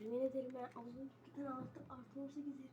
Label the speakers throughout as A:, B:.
A: Yemin ederim ben ağzım giden artı artı 18 yerim.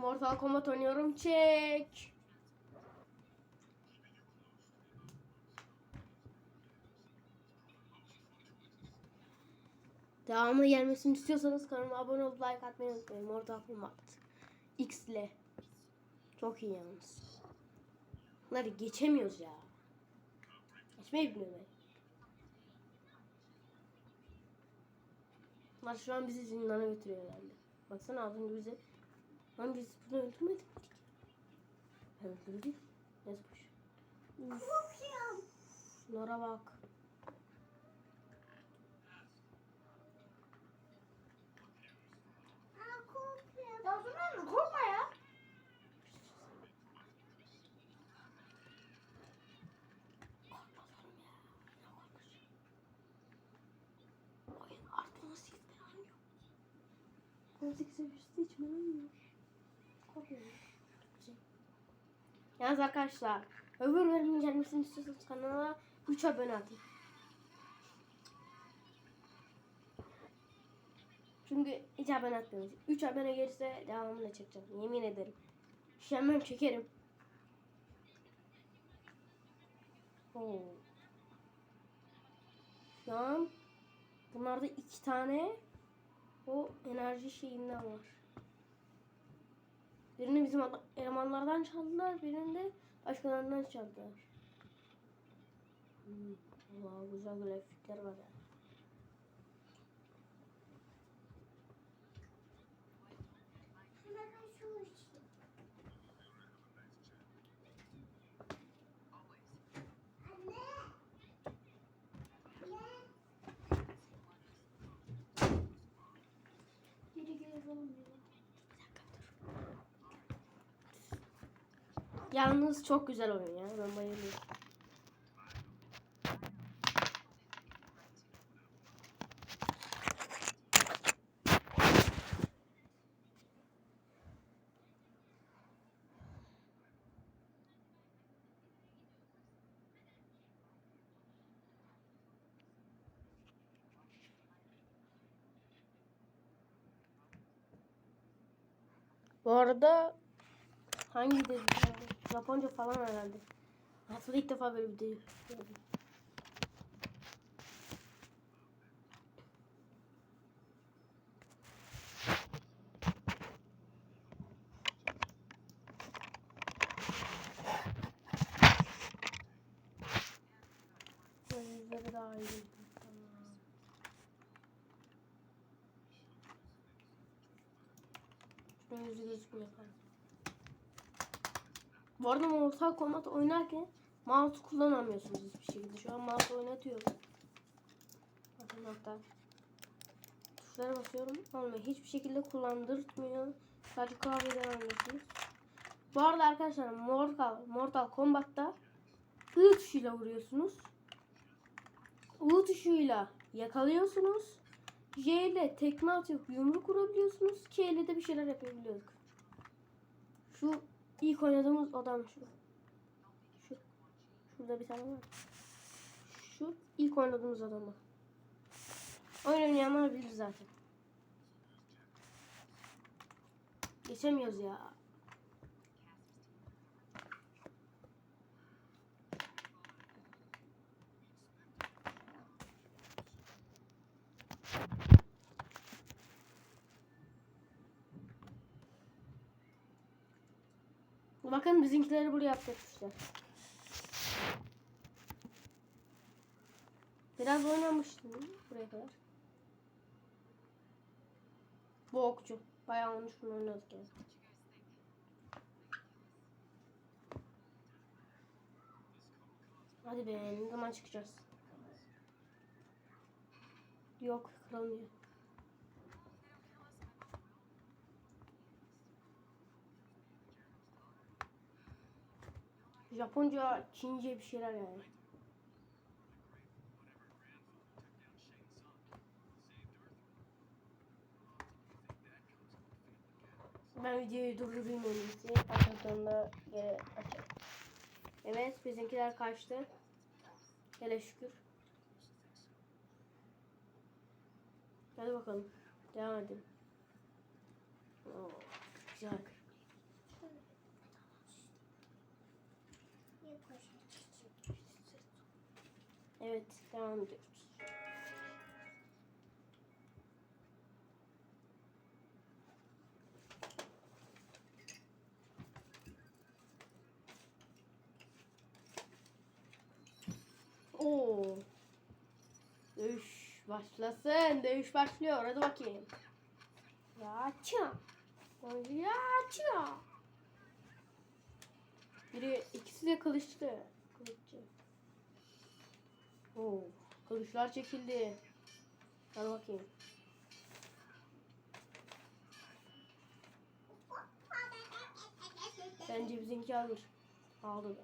A: Mortal Kombat oynuyorum. Çek. Devamlı gelmesini istiyorsanız kanalıma abone olup like atmayı unutmayın. Mortal Kombat. X ile. Çok iyi yalnız. Bunları geçemiyoruz ya. Geçmeyi bilmiyorum ben. Bunlar şu an bizi zindana götürüyor herhalde. Baksana az önce. Lan biz bunu öldürmedik miydik? Öldürdük. Boş.
B: Korkuyorum.
A: Şunlara bak.
B: Ya Zümrüt korkma ya.
A: Oyun artı 18 falan yok. 18'e üstü hiç oynamıyor. Korkuyorum. Yalnız arkadaşlar öbür bölümün gelmesini istiyorsanız kanala 3 abone atın. Çünkü hiç abone atmıyoruz. 3 abone gelirse devamını çekeceğim. Yemin ederim. Üşenmem çekerim. Oo. Şu an bunlarda iki tane o enerji şeyinden var. Birini bizim elemanlardan çaldılar, birini de başkalarından çaldılar. Hmm, Allah güzel grafikler var ya.
B: Şuna ben su içeyim. Anne. Anne. Geri geri olmuyor.
A: Yalnız çok güzel oyun ya. Ben bayılıyorum. Bu arada hangi dedi? Japonca falan herhalde. Hayatımda ilk defa böyle bir dil gördüm. Daha iyi. Bu arada Mortal Kombat oynarken mouse kullanamıyorsunuz hiçbir şekilde. Şu an mouse oynatıyorum. Bakın hatta. Tuşlara basıyorum. Olmuyor. Hiçbir şekilde kullandırtmıyor. Sadece klavyeden oynuyorsunuz. Bu arada arkadaşlar Mortal, Mortal Kombat'ta I tuşuyla vuruyorsunuz. U tuşuyla yakalıyorsunuz. J ile tekme atıp yumruk vurabiliyorsunuz. K ile de bir şeyler yapabiliyoruz. Şu ilk oynadığımız adam şu. Şu. Şurada bir tane var. Şu ilk oynadığımız adamı. Oyun oynayanlar bilir zaten. Geçemiyoruz ya. Bakın bizimkileri buraya yaptırmışlar. Biraz oynamıştım buraya kadar. Bu okçu. Bayağı olmuş bunu oynadık yani. Hadi be ne zaman çıkacağız? Yok kırılmıyor. Japonca, Çince bir şeyler yani. Ben videoyu durdurayım en iyisi. Arkasında geri açayım. Evet bizimkiler kaçtı. Hele şükür. Hadi bakalım. Devam edelim. Oo, güzel. Evet devam ediyoruz. Oo. Dövüş başlasın. Dövüş başlıyor. Hadi bakayım. Ya ça. Ya ça. Biri ikisi de kılıçlı. Kılıççı. Oo. Kılıçlar çekildi. Hadi bakayım. Bence bizimki alır. Aldı da.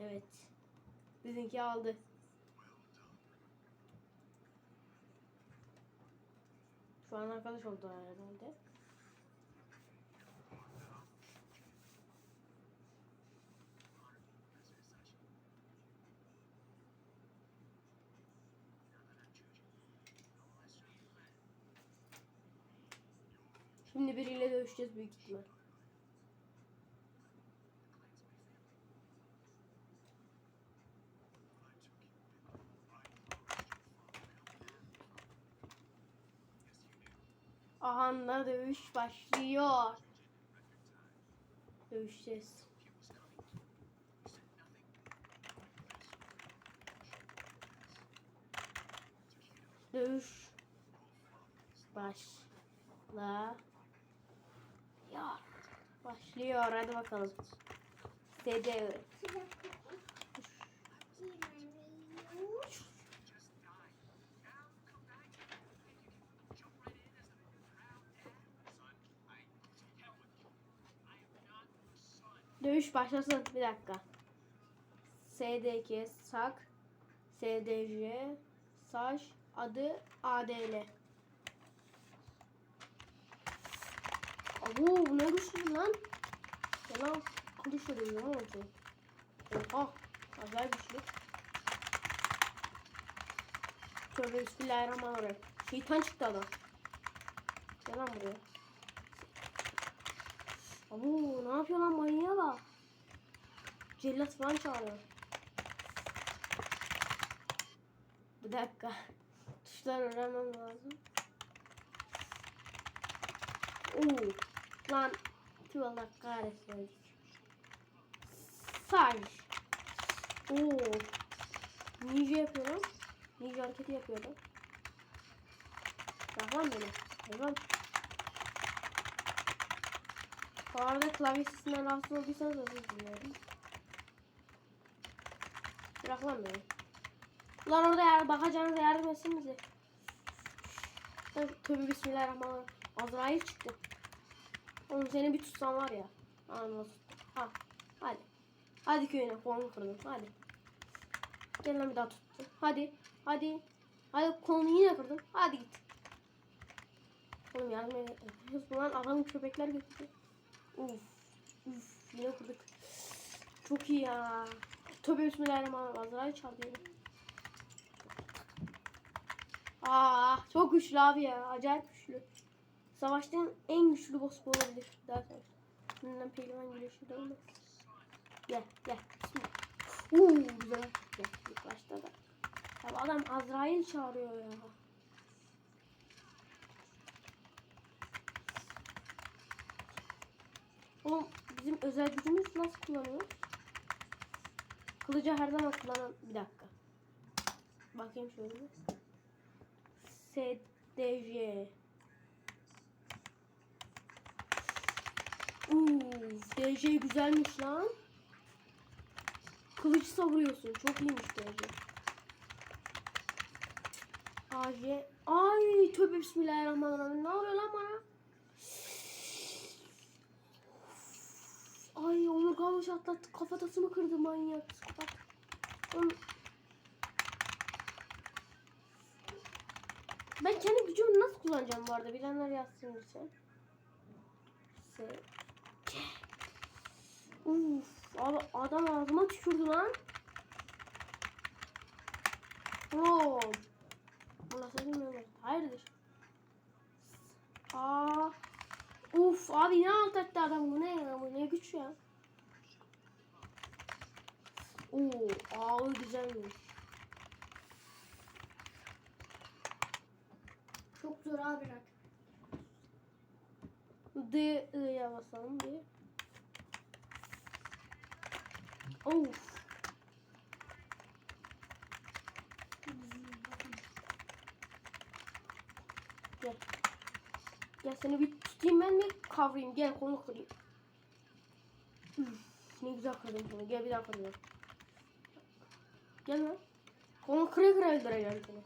A: Evet. Bizimki aldı. Şu an arkadaş oldular herhalde. Şimdi biriyle dövüşeceğiz büyük ihtimal. Ahanda dövüş başlıyor. Dövüşeceğiz. Dövüş başla. Ya başlıyor hadi bakalım. SD Dövüş başlasın bir dakika. SDK sak SDJ saç adı ADL. Abo bu ne güçlü lan? Ya lan kılıç oluyor ne oldu? Oha acayip güçlü. Tövbe bismillahirrahmanirrahim. Şeytan çıktı adam. Gel lan buraya. Abo ne yapıyor lan manyağa bak. Cellat falan çağırıyor. Bir dakika. Tuşlar öğrenmem lazım. Oo. Lan tüh Allah kahretsin. Saj. Oo. Ninja yapıyorum. Ninja hareketi yapıyorum. Bak lan beni. Hayvan. Bu arada klavye sesinden rahatsız olduysanız özür diliyorum. Bırak lan beni. Lan orada yer, bakacağınıza yardım etsin bize. Tövbe bismillahirrahmanirrahim. Azrail çıktı. Oğlum seni bir tutsam var ya. Anla tuttum. Ha. Hadi. Hadi köyüne kolunu kırdım. Hadi. Gel lan bir daha tuttu. Hadi. Hadi. Hadi kolunu yine kırdım. Hadi git. Oğlum yardım et. Lan adamın köpekler götürdü. Uf. Uf. Yine kırdık. Çok iyi ya. Tövbe bismillahirrahmanirrahim. Azrail yine. Aa, çok güçlü abi ya. Acayip Savaştığım en güçlü boss bu olabilir. Daha sonra. Şimdiden pehlivan geliyor şurada olmaz. Gel gel. Uuu güzel. Gel ilk başta da. Ya adam Azrail çağırıyor ya. Oğlum bizim özel gücümüz nasıl kullanıyoruz? Kılıcı her zaman kullanan bir dakika. Bakayım şöyle. SDJ. Uuu, DJ güzelmiş lan. Kılıç savuruyorsun. Çok iyiymiş DJ. AJ. Ay tövbe bismillahirrahmanirrahim. Ne oluyor lan bana? Ay omurgamı çatlattı. Kafatasımı kırdı manyak. Oğlum. Ben kendi gücümü nasıl kullanacağım bu arada? Bilenler yazsın lütfen. Abi adam ağzıma tükürdü lan. Bro. Bu nasıl bilmiyorum. Hayırdır? Aa. Uf abi ne alt etti adam bu ne ya bu ne güç ya. Oo ağır güzelmiş.
B: Çok zor abi bırak.
A: D I'ya basalım bir. Of. Gel. Gel seni bir tutayım ben mi kavrayayım. Gel konu kırayım. Üf, ne güzel kırdım seni. Gel bir daha kırıyorum. Gel lan. Konu kıra kıra öldüreceğim seni.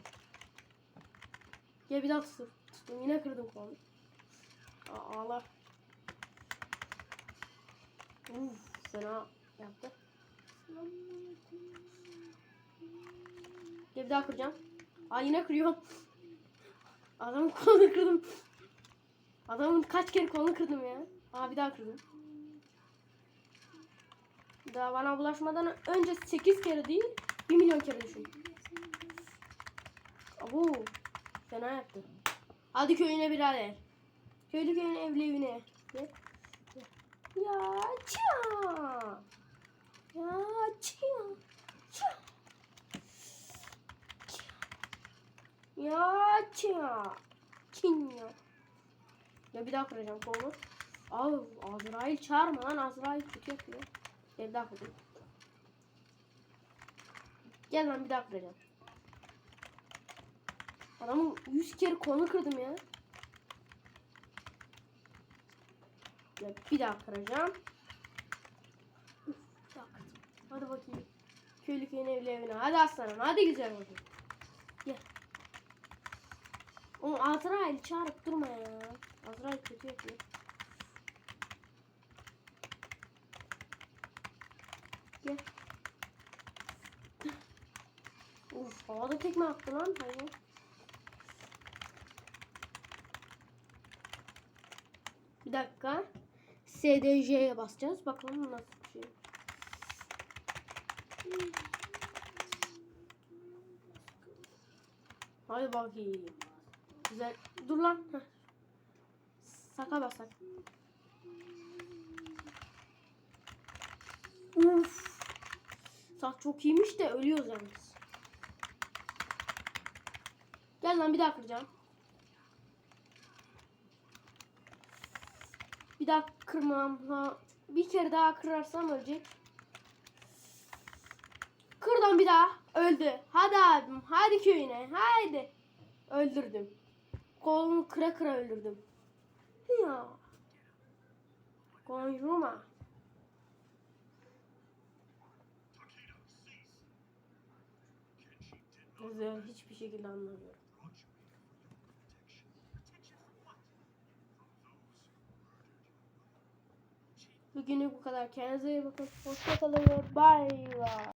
A: Gel bir daha tut. Tuttum yine kırdım konu. Aa, ağla. Uf, fena yaptı. Gel bir daha kıracağım. Aa yine kırıyorum. Adamın kolunu kırdım. Adamın kaç kere kolunu kırdım ya. Aa bir daha kırdım. Daha bana bulaşmadan önce 8 kere değil 1 milyon kere düşün. Abo fena yaptı. Hadi köyüne birader. Köylü köyün evli evine. Ya ça. Ya. Ça. Ya ça. Çin ya. Bir daha kıracağım kolunu. Abi Azrail çağırma lan Azrail kötü yapıyor. Ya bir daha kıracağım. Gel lan bir daha kıracağım. Adamın 100 kere kolunu kırdım ya. Ya bir daha kıracağım. Üf, bir daha kırdım. Hadi bakayım. Köylü köyün evli evine. Hadi aslanım. Hadi güzel bakayım. Gel. Oğlum Azrail çağırıp durma ya. Azrail kötü yapıyor. Gel. Uf havada tekme attı lan hayvan. Bir dakika. SDJ'ye basacağız. Bakalım nasıl bir şey. Hadi bakayım. Güzel. Dur lan. Heh. Saka basak. Uf. Saç çok iyiymiş de ölüyoruz yalnız. Gel lan bir daha kıracağım. Bir daha kırmam. Ha, bir kere daha kırarsam ölecek. Kırdım bir daha. Öldü. Hadi abim. Hadi köyüne. Haydi. Öldürdüm. Kolunu kıra kıra öldürdüm. Ya. Konjuma. Güzel. Hiçbir şekilde anlamıyorum. Bugünlük bu kadar. Kendinize iyi bakın. Hoşçakalın ve.